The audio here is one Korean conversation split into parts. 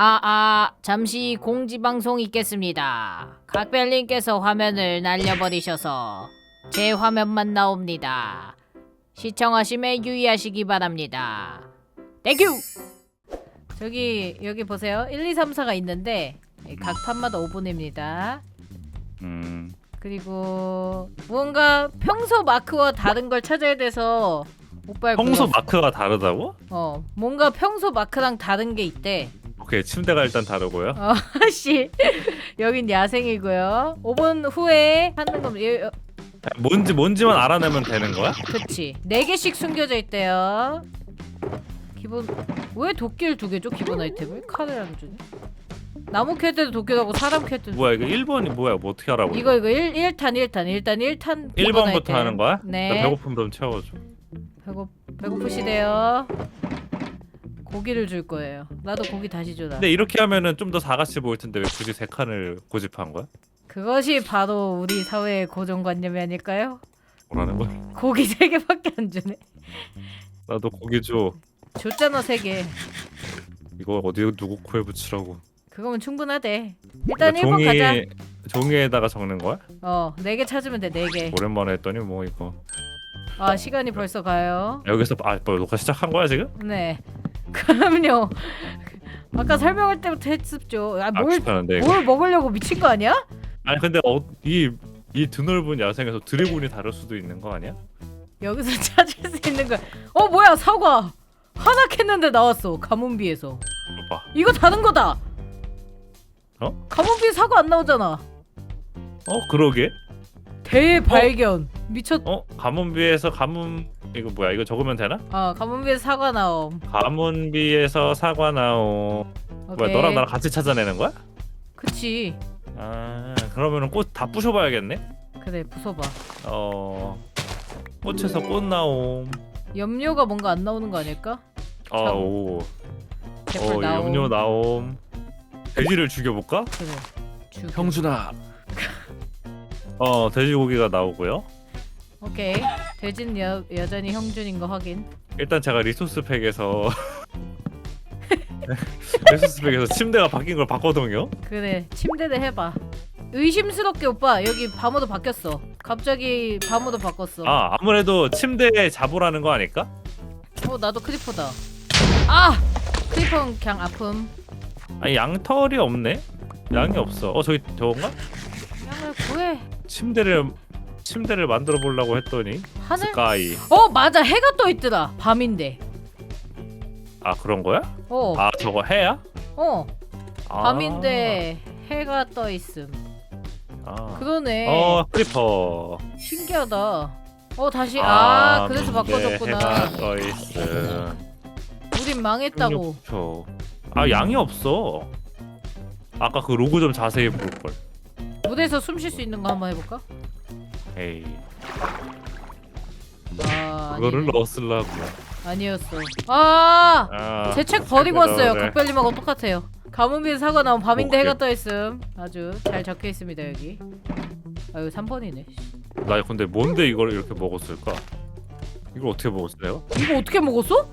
아, 아, 잠시 공지 방송 있겠습니다. 각별님께서 화면을 날려버리셔서 제 화면만 나옵니다. 시청하심에 유의하시기 바랍니다. 땡큐! 저기, 여기 보세요. 1, 2, 3, 4가 있는데 각 판마다 5분입니다. 음. 그리고 뭔가 평소 마크와 다른 걸 찾아야 돼서 오빠를 평소. 마크가 다르다고? 어, 뭔가 평소 마크랑 다른 게 있대. 오케이 침대가 일단 다르고요. 어, 씨. 여긴 야생이고요. 5분 후에 하는 건 예, 어, 뭔지 뭔지만 알아내면 되는 거야? 그치. 4개씩 숨겨져 있대요. 기본 왜 도끼를 두 개죠? 기본 아이템을 카드를 안 주네. 나무 캐드도 도끼하고 사람 캐드. 뭐야 이거 1번이 뭐야? 뭐 어떻게 알아보려? 이거 이거 1, 1탄 1탄 일단 1탄 1번부터 하는 거야? 네. 나 배고픔 좀 채워줘. 배고 배고프시대요. 고기를 줄 거예요. 나도 고기 다시 줘라. 근데 이렇게 하면은 좀더 사같이 보일 텐데 왜 굳이 세 칸을 고집한 거야? 그것이 바로 우리 사회의 고정관념이 아닐까요? 뭐라는 거야? 고기 세 개밖에 안 주네. 나도 고기 줘. 줬잖아 세 개. 이거 어디 누구 코에 붙이라고? 그거면 충분하대. 일단 이거 1번 가자. 종이에다가 적는 거야? 어, 네 개 찾으면 돼, 네 개. 오랜만에 했더니 뭐 이거 아, 시간이 벌써 가요. 여기서 아, 뭐 녹화 시작한 거야 지금? 네. 그럼요. 아까 설명할 때부터 했습죠. 아, 아 뭘, 이거. 뭘 먹으려고 미친 거 아니야? 아니 근데 어, 이 이 드넓은 야생에서 드래곤이 다를 수도 있는 거 아니야? 여기서 찾을 수 있는 거. 어, 뭐야, 사과. 하나 캤는데 나왔어. 가문비에서. 이거 봐. 이거 다른 거다. 어? 가문비 사과 안 나오잖아. 어 그러게. 대발견. 미쳤. 어 가문비에서 가문 이거 뭐야 이거 적으면 되나? 아, 가문비에서 사과 나옴. 가문비에서 사과 나오. 오케이. 뭐야 너랑 나랑 같이 찾아내는 거야? 그치. 아 그러면은 꽃 다 부셔봐야겠네. 그래, 부숴봐. 어 꽃에서 꽃 나옴. 염료가 뭔가 안 나오는 거 아닐까? 아오. 어 나옴. 염료 나옴. 돼지를 죽여볼까? 그래. 죽여. 형준아. 어 돼지고기가 나오고요. 오케이. 돼지는 여, 여전히 형준인 거 확인. 일단 제가 리소스 팩에서 리소스 팩에서 침대가 바뀐 걸 봤거든요. 그래. 침대를 해봐. 의심스럽게 오빠 여기 밤으로 바뀌었어. 갑자기 밤으로 바꿨어. 아 아무래도 침대에 잡으라는 거 아닐까? 어 나도 크리퍼다. 아 크리퍼는 그냥 아픔. 아니 양털이 없네. 양이 없어. 어 저기 저건가? 양을 구해. 침대를 침대를 만들어 보려고 했더니 하늘. 스카이. 어 맞아 해가 떠 있더라. 밤인데. 아 그런 거야? 어. 아 저거 해야? 어. 아. 밤인데 해가 떠 있음. 아. 그러네. 어 크리퍼. 신기하다. 어 다시 아, 그래서 근데 바꿔줬구나. 해가 떠 있음. 우린 망했다고. 16초. 아 양이 없어. 아까 그 로고 좀 자세히 볼 걸. 무대에서 숨 쉴 수 있는 거 한번 해볼까? 에이 아 그거를 아니네. 넣었을라고. 아니었어. 아. 아, 제 책 버리고 왔어요. 그래. 각별님하고 똑같아요. 가문비에 사과 나온 밤인데 오케이. 해가 떠 있음. 아주 잘 적혀 있습니다 여기. 아유 3번이네. 나 근데 뭔데 이걸 이렇게 먹었을까? 이걸 어떻게 먹었어요? 이거 어떻게 먹었어?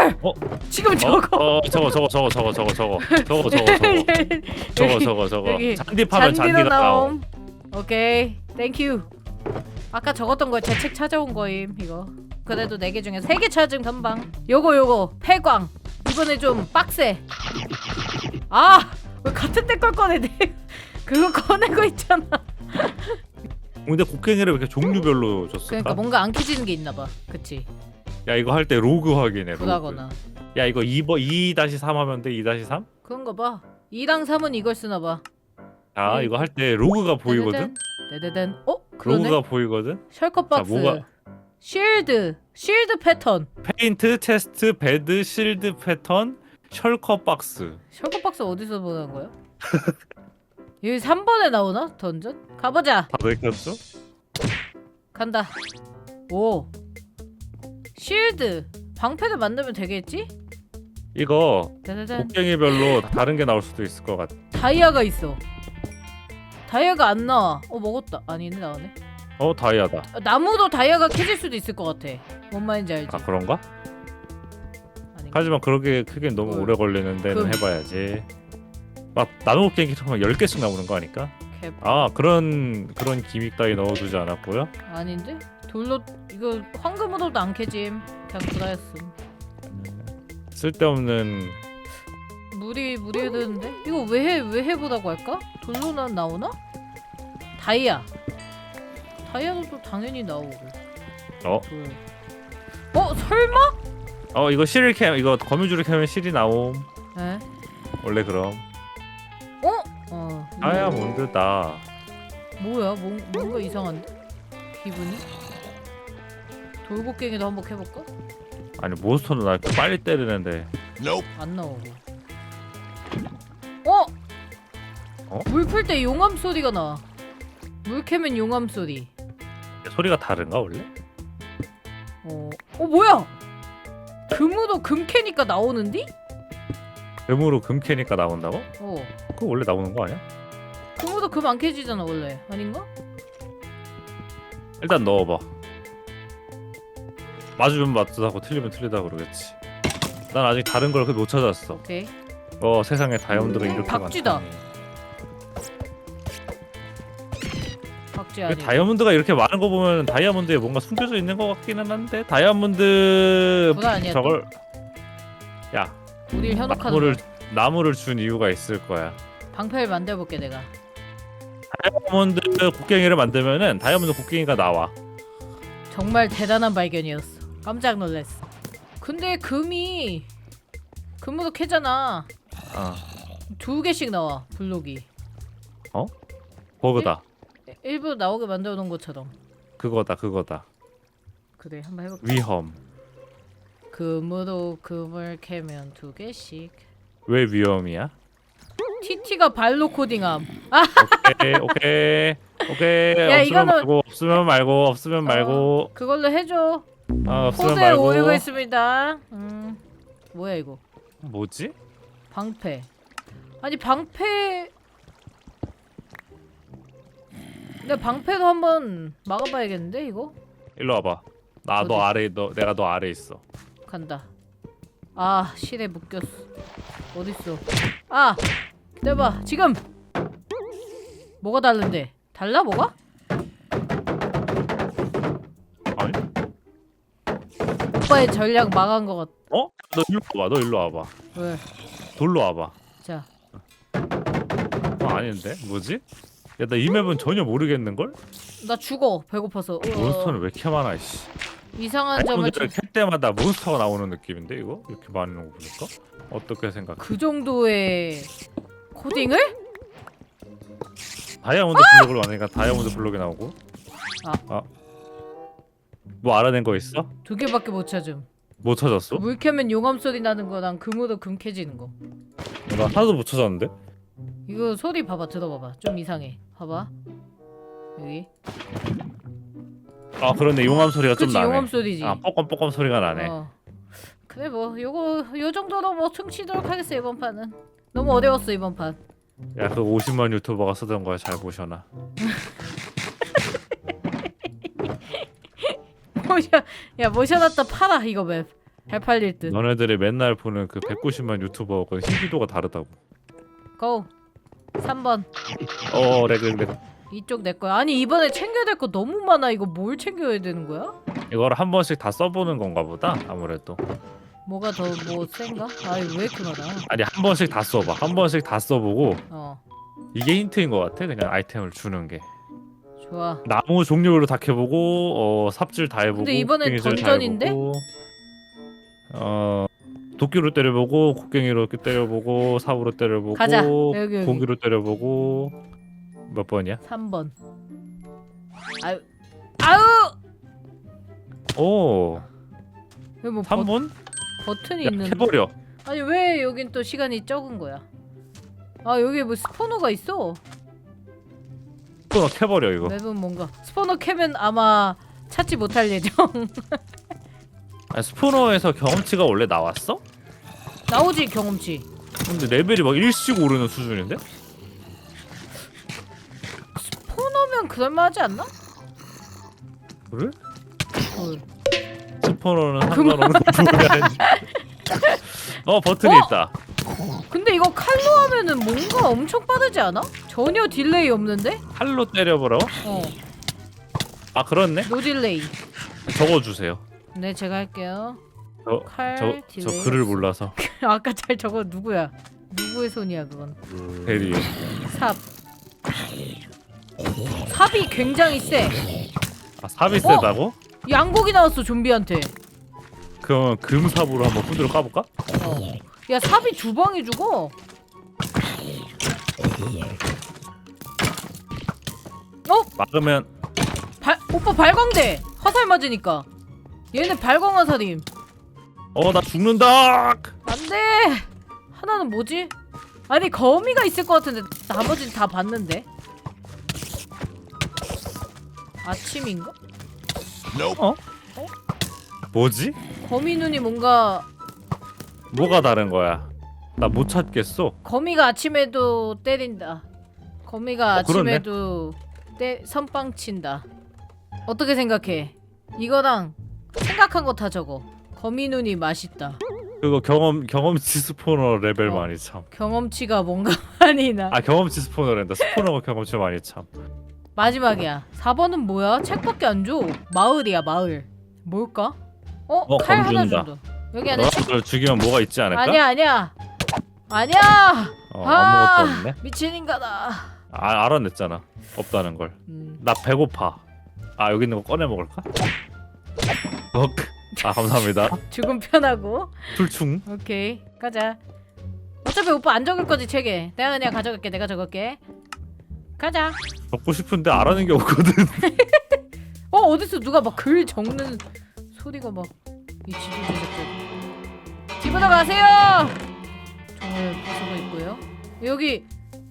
헐! 어? 지금 어? 저거. 어 저거 저거 저거 저거 저거 저거 저거 저거 저거 저거 저거 저거 여기 잔디 파면 잔디로 잔디가 나옴 나옴. 오케이. 땡큐. 아까 적었던 거제 책 찾아온 거임 이거. 그래도 네 개 중에 세 개 찾음 금방. 요거 요거 폐광. 이번에 좀 빡세. 아! 왜 같은 데걸 꺼내? 내 그거 꺼내고 있잖아. 근데 곡괭이를 왜 이렇게 종류별로 줬을까? 그러니까 뭔가 안 켜지는 게 있나 봐. 그치? 야 이거 할 때 로그 확인해 로그. 불하거나. 야 이거 2번 2-3 하면 돼 2-3? 그런가 봐. 2랑 3은 이걸 쓰나 봐. 아 네. 이거 할 때 로그가 보이거든? 데데덴. 어? 그러네. 로그가 보이거든? 셜컷 자, 박스. 뭐가- 쉴드. 쉴드 패턴. 페인트, 체스트, 베드, 실드 패턴, 셜커 박스 셜컷 박스 어디서 보는 거야? 여기 3번에 나오나? 던전? 가보자. 다들 켰죠? 간다. 오. 쉴드. 방패를 만들면 되겠지? 이거. 곡괭이별로 다른 게 나올 수도 있을 것 같아 다이아가 있어. 다이아가 안 나와. 어 먹었다. 아니네 나오네. 어 다이아다 아, 나무도 다이아가 캐질 수도 있을 것 같아. 뭔 말인지 알지? 아 그런가? 아닌가? 하지만 그렇게 크게 너무 뭘. 오래 걸리는 데는 금. 해봐야지. 막 나노 게임처럼 10 개씩 나오는 거 아닐까? 캡아 그런 그런 기믹 따위 넣어두지 않았고요. 아닌데? 돌로 이거 황금으로도 안 캐짐. 그냥 구라였음. 쓸데없는 물이 물이 드는데 이거 왜 해 왜 해보라고 할까? 돌로는 나오나? 다이아. 다이아도 또 당연히 나오고. 어? 돌. 어 설마? 어 이거 실을 캐 이거 거미줄을 캐면 실이 나옴. 에? 원래 그럼 어? 어. 이거 다이아몬드다. 뭐야? 뭔, 뭔가 이상한데? 기분이? 돌고갱이도 한번 해볼까? 아니 몬스터는 나 빨리 때리는데 안 나오고. 어? 어? 물 풀 때 용암 소리가 나. 물 캐면 용암 소리. 소리가 다른가 원래? 어, 어 뭐야? 금으로 금 캐니까 나오는디? 금으로 금 캐니까 나온다고? 어. 그거 원래 나오는 거 아니야? 금으로 금 안 캐지잖아 원래. 아닌가? 일단 넣어봐. 맞으면 맞다고 틀리면 틀리다 그러겠지. 난 아직 다른 걸 못 찾았어. 오케이. 어 세상에 다이아몬드가 이렇게 박쥐다. 많다니. 박쥐 그 아니. 다이아몬드가 이렇게 많은 거 보면 다이아몬드에 뭔가 숨겨져 있는 것 같기는 한데 다이아몬드 아니야. 또? 저걸 야 우리를 현혹하는 나무를 거야. 나무를 준 이유가 있을 거야. 방패를 만들어볼게 내가. 다이아몬드 곡괭이를 만들면은 다이아몬드 곡괭이가 나와. 정말 대단한 발견이었어. 깜짝 놀랐어. 근데 금이 금으로 캐잖아. 아두 개씩 나와 블록이. 그거다. 일부러 나오게 만들어 놓은 것처럼. 그거다 그거다. 그래 한번 해볼게. 위험. 금으로 금을 캐면 두 개씩. 왜 위험이야? TT가 발로 코딩함. 오케이 오케이 오케이 야, 없으면 이거는- 말고 없으면 말고 없으면 말고 그걸로 해줘. 아 없으면 코드에 말고 오류가 있습니다. 음 뭐야 이거? 뭐지? 방패. 아니 방패. 근데 방패도 한번 막아봐야겠는데 이거? 일로 와봐. 나 너 어디? 아래 너 내가 너 아래 있어. 간다. 아 실에 묶였어. 어딨어? 아 기다려봐 지금. 뭐가 다른데? 달라 뭐가? 오빠의 전략 망한 것 같. 어? 너 일로 와봐. 너 일로 와봐. 왜? 돌로 와봐. 자 어, 아닌데? 뭐지? 야 나 이 맵은 전혀 모르겠는 걸? 나 죽어 배고파서. 어, 몬스터는 왜 이렇게 많아 이씨. 이상한 점을 다이아몬드를 캘 때마다 몬스터가 나오는 느낌인데 이거? 이렇게 많은 거 보니까? 어떻게 생각해? 그 정도의 코딩을? 다이아몬드 블록을 만드니까 다이아몬드 블록이 나오고 아. 뭐 알아낸 거 있어? 두 개밖에 못 찾음. 못 찾았어? 물 캐면 용암 소리 나는 거랑 금으로 금 캐지는 거. 나 하나도 못 찾았는데? 이거 소리 봐봐 들어봐봐. 좀 이상해. 봐봐. 여기. 아 그런데 용암 소리가 좀 그치 나네 용암 소리지. 아 뻐끔뻐끔 소리가 나네 어. 그래 뭐 요거 요 정도로 뭐 퉁치도록 하겠어 이번 판은. 너무 어려웠어 이번 판. 야 그 50만 유튜버가 쓰던 거야 잘 보셔라 모셔 야 모셔놨다 팔아 이거 맵. 잘 팔릴 듯. 너네들이 맨날 보는 그 190만 유튜버 그 희귀도가 다르다고 고. 3번. 어 레그 레그 이쪽 내 거야. 아니 이번에 챙겨야 될 거 너무 많아. 이거 뭘 챙겨야 되는 거야? 이걸 한 번씩 다 써보는 건가 보다 아무래도 뭐가 더 뭐 센가? 아 이거 왜 이렇게 많아? 아니 한 번씩 다 써봐 한 번씩 다 써보고 어 이게 힌트인 것 같아 그냥 아이템을 주는 게 좋아. 나무 종류로 다 해보고 어 삽질 다 해보고 근데 이번엔 곡괭이질 다 던전인데? 해보고, 어 도끼로 때려보고 곡괭이로 이렇게 때려보고 삽으로 때려보고 가자. 여기, 여기. 고기로 때려보고 몇 번이야? 3번. 아유 아유. 오 여기 뭐 버, 3번? 버튼이 야 있는. 해버려 아니 왜 여긴 또 시간이 적은 거야? 아 여기 뭐 스포너가 있어. 또 해버려 이거 맵은 뭔가 스포너 캐면 아마 찾지 못할 예정. 아, 스포너에서 경험치가 원래 나왔어? 나오지 경험치. 근데 레벨이 막 일씩 오르는 수준인데? 스포너면 그럴만하지 않나? 그래? 헐. 스포너는. 상관없는 거야 어 버튼이 어? 있다. 근데 이거 칼로 하면은 뭔가 엄청 빠르지 않아? 전혀 딜레이 없는데? 칼로 때려보라고? 어 아 그렇네. 노 딜레이 적어주세요. 네 제가 할게요 저, 칼 저, 저 딜레이 글을 몰라서. 아까 잘 저거 누구야 누구의 손이야 그건 대리. 삽 삽이 굉장히 세 아 삽이 세다고? 양고기 나왔어 좀비한테 그러면 금삽으로 한번 후드로 까볼까? 어. 야 삽이 두 방이 죽어 어? 막으면 발, 오빠 발광돼 화살 맞으니까 얘는 발광 화살임 어 나 죽는다. 안돼 하나는 뭐지? 아니 거미가 있을 것 같은데 나머지는 다 봤는데 아침인가? 어? 뭐지? 거미 눈이 뭔가 뭐가 다른 거야? 나 못 찾겠어. 거미가 아침에도 때린다 거미가 어. 아침에도 때 선빵 친다 어떻게 생각해? 이거랑 생각한 거 다 적어 거미 눈이 맛있다 그거 경험 경험치 스포너 레벨 어. 많이 참. 경험치가 뭔가 많이 나 아 경험치 스포너랜다. 스포너가 경험치 많이 참. 마지막이야 4번은 뭐야? 책밖에 안 줘. 마을이야 마을. 뭘까? 어? 어, 칼 하나 검준다. 준다. 여기 안에 그걸 죽이면 뭐가 있지 않을까? 아니야 아니야. 아니야. 어, 아, 아무것도 없네. 미친 인간아. 아 알아냈잖아. 없다는 걸. 음. 나 배고파. 아 여기 있는 거 꺼내 먹을까? 어, 아 감사합니다. 죽음 편하고. 풀충. 오케이 가자. 어차피 오빠 안 적을 거지 책에. 내가 그냥 가져갈게. 내가 적을게. 가자. 적고 싶은데 알아낸 게 없거든. 어 어딨어 누가 막 글 적는 소리가 막이 새끼 집으로 가세요 정을 부수고 있고요 여기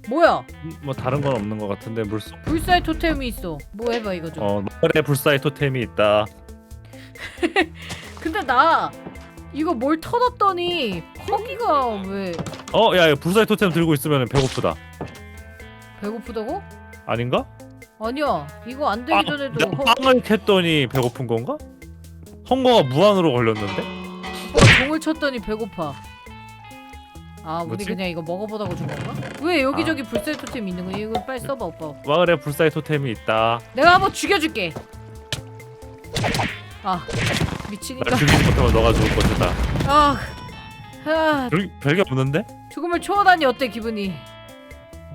뭐야 뭐 다른 건 없는 것 같은데 물속. 불사의 토템이 있어 뭐 해봐 이거 좀 어 마을에 불사의 토템이 있다. 근데 나 이거 뭘 털었더니 거기가 왜 어, 야, 야 불사의 토템 들고 있으면 배고프다. 배고프다고? 아닌가? 아니야 이거 안 되기 아, 전에도 내가 허, 빵을 캤더니 배고픈 건가? 헝거가 무한으로 걸렸는데? 어, 종을 쳤더니 배고파 아 우리 뭐지? 그냥 이거 먹어보다고 준 건가? 왜 여기저기 불사의 토템 있는 거야 이거 빨리 써봐 오빠 마을에 불사의 토템이 있다. 내가 한번 죽여줄게. 아 미치니까. 날 죽이지 못하면 너가 죽을 것이다. 아, 아 별, 별게 없는데? 죽음을 초월하니 어때 기분이?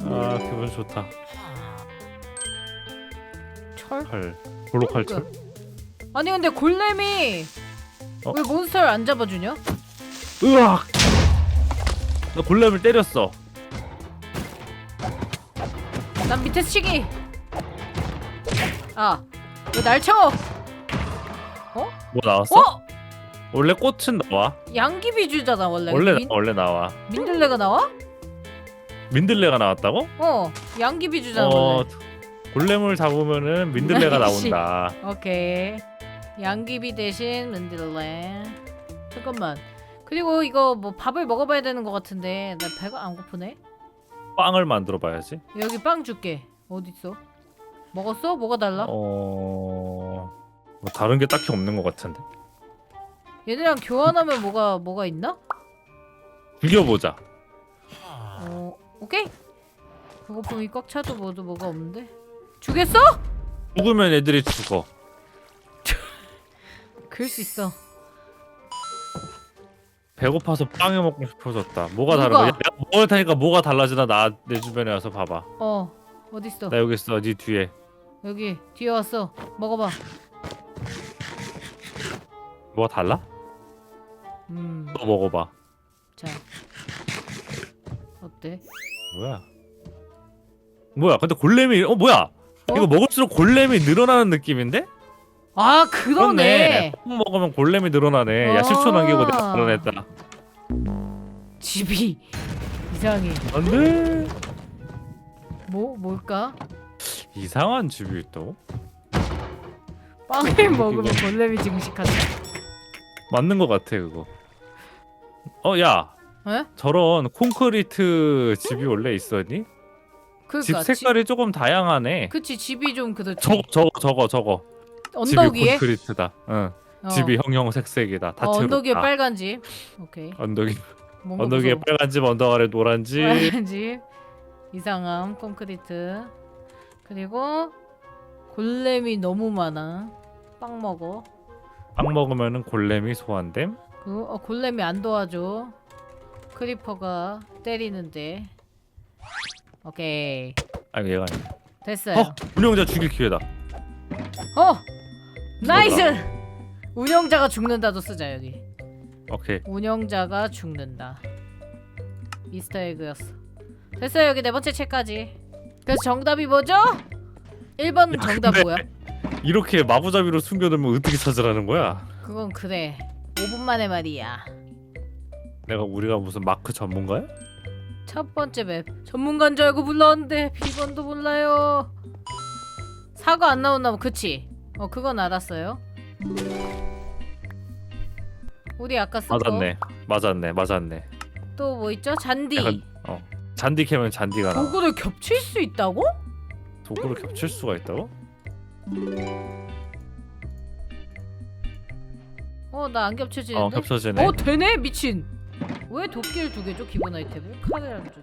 아 기분 좋다. 철? 칼. 볼로칼 아니 근데 골렘이 어? 왜 몬스터를 안 잡아주냐? 으악! 나 골렘을 때렸어. 난 밑에 치기. 아, 왜 날 쳐? 뭐 나왔어? 어? 원래 꽃은 나와. 양귀 비주잖아 원래. 원래 민, 원래 나와. 민들레가 나와? 민들레가 나왔다고? 어, 양귀 비주잖아 어 원래. 골렘을 잡으면은 민들레가 아이씨. 나온다. 오케이. 양귀비 대신 민들레. 잠깐만. 그리고 이거 뭐 밥을 먹어봐야 되는 것 같은데 나 배가 안 고프네. 빵을 만들어 봐야지. 여기 빵 줄게. 어디 있어? 먹었어? 뭐가 달라? 어. 뭐 다른 게 딱히 없는 것 같은데. 얘네랑 교환하면 뭐가 뭐가 있나? 죽여보자. 어, 오케이. 배고픔이 꽉 차도 뭐도 뭐가 없는데. 주겠어? 죽으면 애들이 죽어. 그럴 수 있어. 배고파서 빵을 먹고 싶어졌다. 뭐가 다른? 거야? 내가 먹을 테니까 뭐가 달라지나 나 내 주변에 와서 봐봐. 어, 어디 있어? 나 여기 있어. 네 뒤에. 여기 뒤에 왔어. 먹어봐. 뭐가 달라? 음, 너 먹어봐. 자. 어때? 뭐야? 뭐야? 근데 골렘이 어 뭐야? 어? 이거 먹을수록 골렘이 늘어나는 느낌인데? 아, 그러네. 빵 먹으면 골렘이 늘어나네. 야 아. 10초 남기고 내가 늘어냈다. 집이 이상해. 안돼. 뭐 뭘까? 이상한 집이 있다고? 빵을 먹으면 골렘이 증식한다. 맞는 것 같아 그거. 어 야. 에? 저런 콘크리트 집이 원래 있었니? 그러니까 집 색깔이 조금 다양하네. 집, 그치 집이 좀 그렇지. 저거 저거 저거 저거. 언덕 집이 위에 콘크리트다. 응. 어. 집이 형형색색이다. 다 어, 언덕 위에. 빨간 집. 오케이. 언덕이 뭔가 언덕 위에 무서워. 빨간 집 언덕 아래 노란 집 빨간 집 이상함 콘크리트 그리고 골렘이 너무 많아 빵 먹어 빵 먹으면은 골렘이 소환됨 그 어, 골렘이 안 도와줘 크리퍼가 때리는데 오케이 아 얘가 아니야 됐어요 어 운영자 죽일 기회다 어 나이스! 운영자가 죽는다도 쓰자 여기. 오케이. 운영자가 죽는다. 이스터 에그였어. 됐어요 여기 네 번째 책까지. 그래서 정답이 뭐죠? 1번 정답 근데- 뭐야? 이렇게 마구잡이로 숨겨두면 어떻게 찾으라는 거야? 그건 그래. 5분 만에 말이야. 내가 우리가 무슨 마크 전문가야? 첫 번째 맵. 전문가인 줄 알고 불렀는데 비번도 몰라요. 사과 안 나온나 봐 그치? 어 그건 알았어요. 우리 아까 맞았네. 맞았네. 맞았네. 쓴거또 뭐 있죠? 잔디. 약간 어. 잔디 캐면 잔디가 나와. 도구를 겹칠 수 있다고? 도구를 겹칠 수가 있다고? 어 나 안 겹쳐지는데? 어 겹쳐지네. 어 되네? 미친. 왜 도끼를 두 개죠 기본 아이템을? 카드를 안 주죠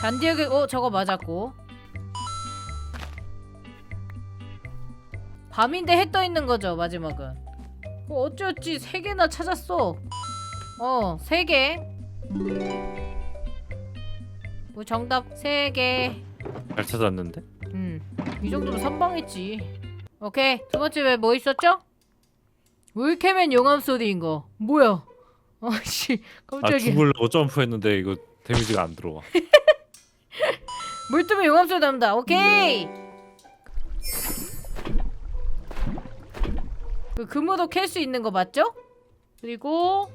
잔디에게 어 저거 맞았고 밤인데 해 떠 있는 거죠 마지막은. 어, 어찌어찌 세 개나 찾았어. 어세개뭐 뭐 정답 세개. 잘 찾았는데? 음이 정도면 선방했지. 오케이 두 번째 왜 뭐 있었죠? 울케맨 용암 소리인 거. 뭐야? 아씨 아 깜짝이야. 죽으려고 점프했는데 이거 데미지가 안 들어와. 물 뜨면 용암 소리 납니다. 오케이 그 금으로 캘 수 있는 거 맞죠? 그리고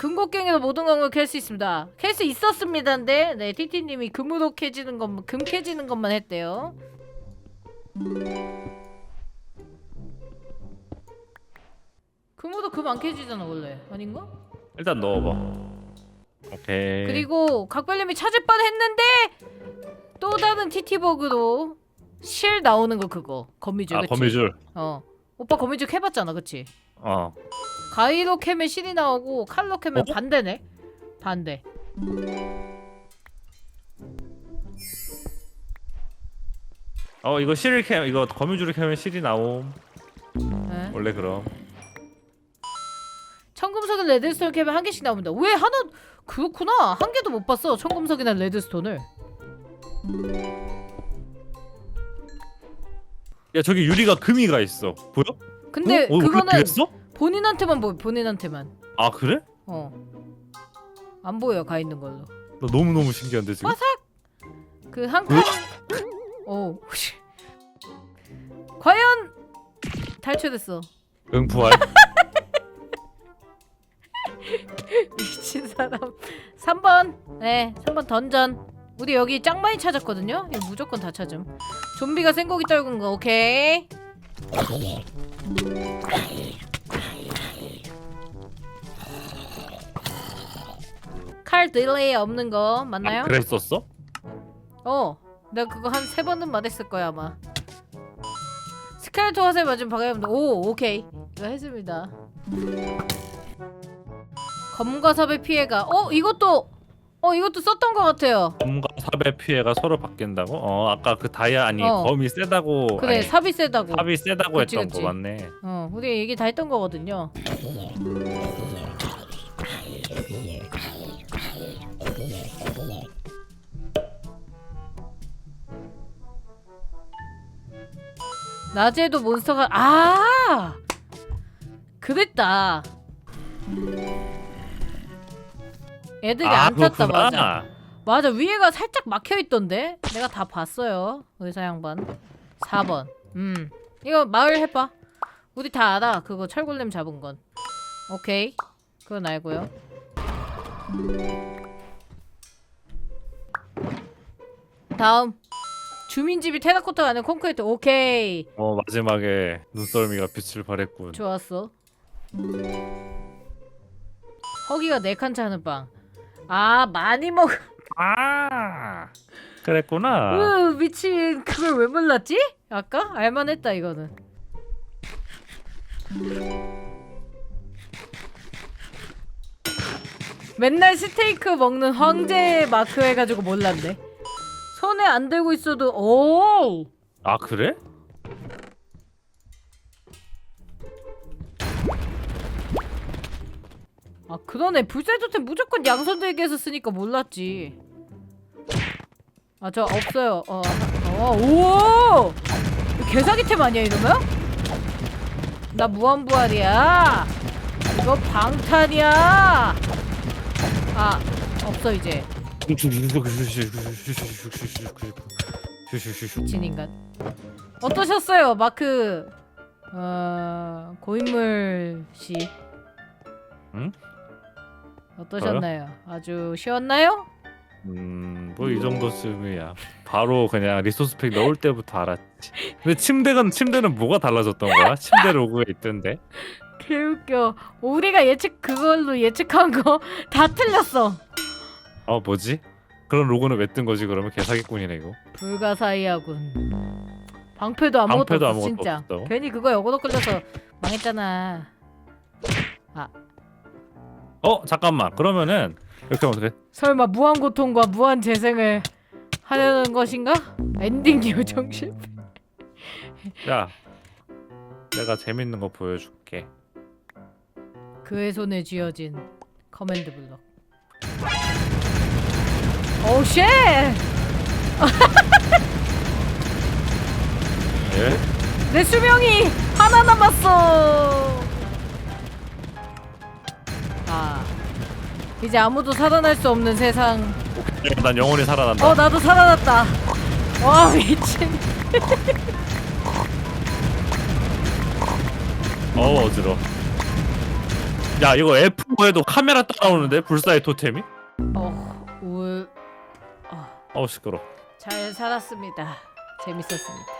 금곡갱이로 모든 광을 캘 수 있습니다. 캘 수 있었습니다인데 네 티티님이 금으로 캐지는 것만 금 캐지는 것만 했대요. 금으로 금 안 캐지잖아 원래. 아닌가? 일단 넣어봐. 오케이. 그리고 각별님이 찾을 뻔했는데 또 다른 티티버그로 실 나오는 거 그거. 거미줄 아 그치? 거미줄. 어 오빠 거미줄 캐봤잖아 그치? 어. 가위로 캐면 실이 나오고 칼로 캐면 어? 반대네. 반대. 어 이거 실을 캐 이거 거미줄을 캐면 실이 나옴. 네. 원래 그럼. 청금석은 레드스톤 캐면 한 개씩 나옵니다. 왜 하나 그렇구나. 한 개도 못 봤어 청금석이나 레드스톤을 야 저기 유리가 금이 가 있어 보여? 근데 어? 어, 그거는 그랬어? 본인한테만 보여 본인한테만 아 그래? 어안 보여 가 있는 걸로 나 너무 너무 신기한데 지금 그 한 칸. 오. 씨. 과연 탈출했어. 응 부활 미친 사람. 3번. 네, 3번 던전. 우리 여기 짱 많이 찾았거든요. 이거 무조건 다 찾음. 좀비가 생고기 떨군 거. 오케이. 칼 딜레이 없는 거 맞나요? 아, 그랬었어? 어, 내가 그거 한 세 번은 맞았을 거야 아마. 스켈레토 화살 맞으면 박아야합니다. 오, 오케이. 이거 했습니다. 검과 삽의 피해가. 어, 이것도. 어, 이것도 썼던 것 같아요. 검과 삽의 피해가 서로 바뀐다고? 어 아까 그 다이아 아니 어. 검이 세다고 그래, 아니, 삽이 세다고. 삽이 세다고 그치, 했던 그치. 거 맞네 어, 우리 얘기 다 했던 거거든요. 낮에도 몬스터가 아 그랬다. 애들이 아 안 탔다 그렇구나. 맞아. 맞아 위에가 살짝 막혀 있던데? 내가 다 봤어요 의사 양반. 4번. 음. 이거 마을 해봐. 우리 다 알아 그거 철골렘 잡은 건. 오케이. 그건 알고요. 다음. 주민집이 테라코타가 아니라 콘크리트. 오케이. 어 마지막에 눈썰미가 빛을 발했군. 좋았어. 허기가 네 칸 차는 빵 아 많이 먹 아 그랬구나 으 미친 그걸 왜 몰랐지? 아까 알만했다 이거는. 맨날 스테이크 먹는 황제 마크 해가지고 몰랐네. 손에 안 들고 있어도 오. 아 그래? 아 그러네 불사조템 무조건 양손 들기에서 쓰니까 몰랐지. 아 저 없어요. 어, 어 오. 개사기템 아니야 이러면? 나 무한부활이야. 이거 방탄이야. 아 없어 이제 미친 인간. 어떠셨어요 마크? 어 고인물 씨. 응? 어떠셨나요? 아주 쉬웠나요? 음 뭐 이 정도쯤이야 바로 그냥 리소스 팩 넣을 때부터 알았지 근데 침대는 침대는 뭐가 달라졌던 거야? 침대 로그에 있던데 개웃겨. 우리가 예측 그걸로 예측한 거 다 틀렸어. 어 뭐지? 그런 로고는 왜 뜬 거지 그러면 개사기꾼이네 이거 불가사의하군. 방패도 아무것도 방패도 없어 아무것도 진짜. 없었다고? 괜히 그거 여고도 끌려서 망했잖아. 어 잠깐만 그러면은 이렇게 하면 어떡해 설마 무한 고통과 무한 재생을 하려는 것인가? 엔딩 요정 실패. 야 내가 재밌는 거 보여줄게 그의 손에 쥐어진 커맨드 블럭. 오 쉣! 예? 내 수명이 하나 남았어. 아 이제 아무도 살아날 수 없는 세상. 난 영원히 살아난다 어 나도 살아났다. 와 미친. 어 어지러 야 이거 F5에도 카메라 따라오는데 불사의 토템이? 어 우울. 어우 시끄러 잘 살았습니다. 재밌었습니다.